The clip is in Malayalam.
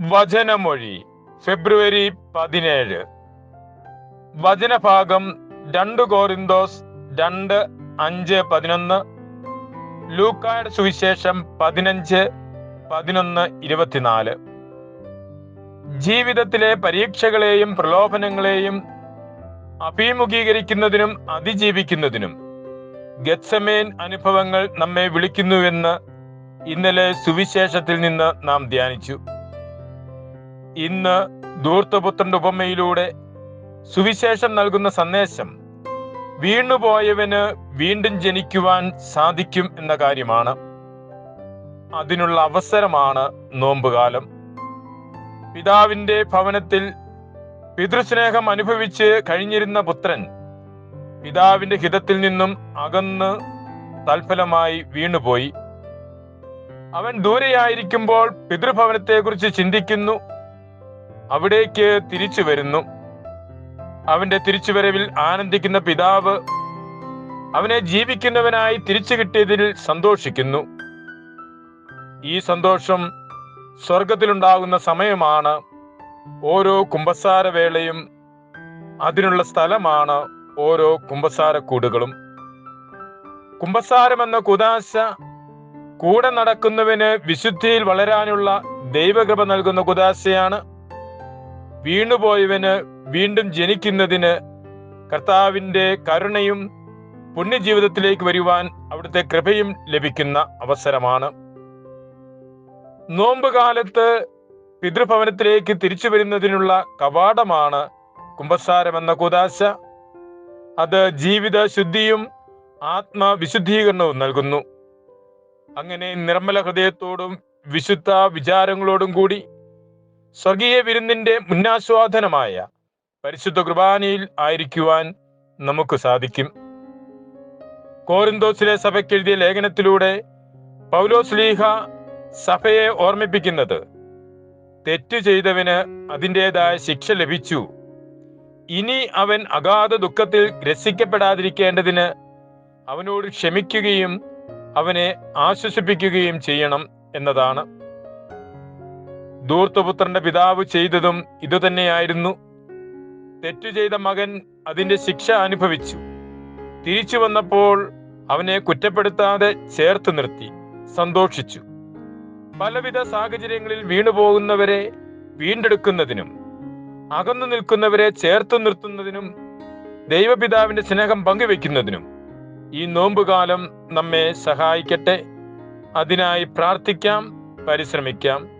വചനമൊഴി ഫെബ്രുവരി പതിനേഴ്. വചനഭാഗം രണ്ട് കോറിന്തോസ് രണ്ട് അഞ്ച് പതിനൊന്ന് ലൂക്കായുടെ സുവിശേഷം പതിനഞ്ച് പതിനൊന്ന് ഇരുപത്തിനാല്. ജീവിതത്തിലെ പരീക്ഷകളെയും പ്രലോഭനങ്ങളെയും അഭിമുഖീകരിക്കുന്നതിനും അതിജീവിക്കുന്നതിനും ഗത്സമേൻ അനുഭവങ്ങൾ നമ്മെ വിളിക്കുന്നുവെന്ന് ഇന്നലെ സുവിശേഷത്തിൽ നിന്ന് നാം ധ്യാനിച്ചു. ഇന്ന് ധൂർത്തപുത്രന്റെ ഉപമയിലൂടെ സുവിശേഷം നൽകുന്ന സന്ദേശം വീണുപോയവന് വീണ്ടും ജനിക്കുവാൻ സാധിക്കും എന്ന കാര്യമാണ്. അതിനുള്ള അവസരമാണ് നോമ്പുകാലം. പിതാവിന്റെ ഭവനത്തിൽ പിതൃസ്നേഹം അനുഭവിച്ച് കഴിഞ്ഞിരുന്ന പുത്രൻ പിതാവിന്റെ ഹിതത്തിൽ നിന്നും അകന്ന് തൽഫലമായി വീണുപോയി. അവൻ ദൂരെയായിരിക്കുമ്പോൾ പിതൃഭവനത്തെക്കുറിച്ച് ചിന്തിക്കുന്നു. അവിടേക്ക് തിരിച്ചു വരുന്നു. അവന്റെ തിരിച്ചുവരവിൽ ആനന്ദിക്കുന്ന പിതാവ് അവനെ ജീവിക്കുന്നവനായി തിരിച്ചു കിട്ടിയതിൽ സന്തോഷിക്കുന്നു. ഈ സന്തോഷം സ്വർഗത്തിലുണ്ടാകുന്ന സമയമാണ്. ഓരോ കുംഭസാര വേളയും അതിനുള്ള സ്ഥലമാണ് ഓരോ കുംഭസാര കൂടുകളും. കുംഭസാരമെന്ന കുദാശ കൂടെ നടക്കുന്നവന് വിശുദ്ധിയിൽ വളരാനുള്ള ദൈവകൃപ നൽകുന്ന കുതാശയാണ് വീണുപോയവന് വീണ്ടും ജനിക്കുന്നതിന് കർത്താവിന്റെ കരുണയും പുണ്യജീവിതത്തിലേക്ക് വരുവാൻ അവിടുത്തെ കൃപയും ലഭിക്കുന്ന അവസരമാണ്. നോമ്പ് കാലത്ത് പിതൃഭവനത്തിലേക്ക് തിരിച്ചു വരുന്നതിനുള്ള കവാടമാണ് കുംഭസാരം എന്ന കുതാശ. അത് ജീവിത ശുദ്ധിയും ആത്മവിശുദ്ധീകരണവും നൽകുന്നു. അങ്ങനെ നിർമ്മല ഹൃദയത്തോടും വിശുദ്ധ വിചാരങ്ങളോടും കൂടി സ്വർഗീയ വിരുന്നിന്റെ മുന്നാസ്വാദനമായ പരിശുദ്ധ കുർബാനയിൽ ആയിരിക്കുവാൻ നമുക്ക് സാധിക്കും. കോറിന്തോസിലെ സഭയ്ക്ക് എഴുതിയ ലേഖനത്തിലൂടെ പൗലോസ് ലീഹ സഭയെ ഓർമ്മിപ്പിക്കുന്നത് തെറ്റ് ചെയ്തവന് അതിന്റെതായ ശിക്ഷ ലഭിച്ചു. ഇനി അവൻ അഗാധ ദുഃഖത്തിൽ ഗ്രസിക്കപ്പെടാതിരിക്കേണ്ടതിന് അവനോട് ക്ഷമിക്കുകയും അവനെ ആശ്വസിപ്പിക്കുകയും ചെയ്യണം എന്നതാണ്. ധൂർത്തപുത്രന്റെ പിതാവ് ചെയ്തതും ഇതുതന്നെയായിരുന്നു തെറ്റു ചെയ്ത മകൻ അതിന്റെ ശിക്ഷ അനുഭവിച്ചു. തിരിച്ചു വന്നപ്പോൾ അവനെ കുറ്റപ്പെടുത്താതെ ചേർത്ത് നിർത്തി സന്തോഷിച്ചു. പലവിധ സാഹചര്യങ്ങളിൽ വീണുപോകുന്നവരെ വീണ്ടെടുക്കുന്നതിനും അകന്നു നിൽക്കുന്നവരെ ചേർത്ത് നിർത്തുന്നതിനും ദൈവപിതാവിന്റെ സ്നേഹം പങ്കുവെക്കുന്നതിനും ഈ നോമ്പുകാലം നമ്മെ സഹായിക്കട്ടെ. അതിനായി പ്രാർത്ഥിക്കാം പരിശ്രമിക്കാം.